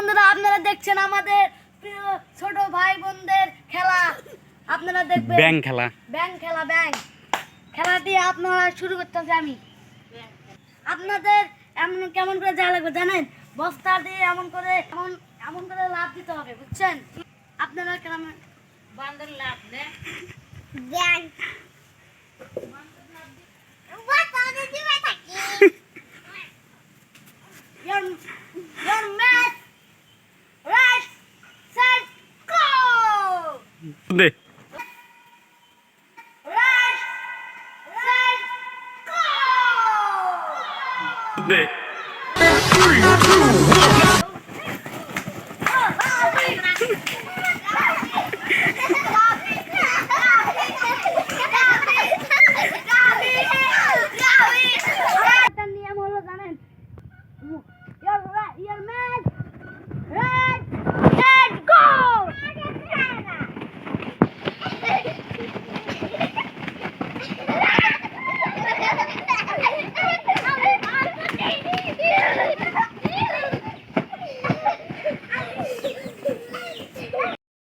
বন্ধুরা আপনারা দেখছেন আমাদের প্রিয় ছোট ভাই বোনদের খেলা। আপনারা দেখবেন ব্যাং খেলা। ব্যাং খেলা ব্যাং। খেলাটি আপনারা শুরু করতেছে আমি। আপনাদের এমন কেমন করে যা লাগবে জানেন? বস্তা দিয়ে এমন করে এমন এমন করে লাভ দিতে হবে বুঝছেন? আপনারা কেমন? বান্দর লাভ নে। ব্যাং। Your, your 네. 네. 3, 2, 1,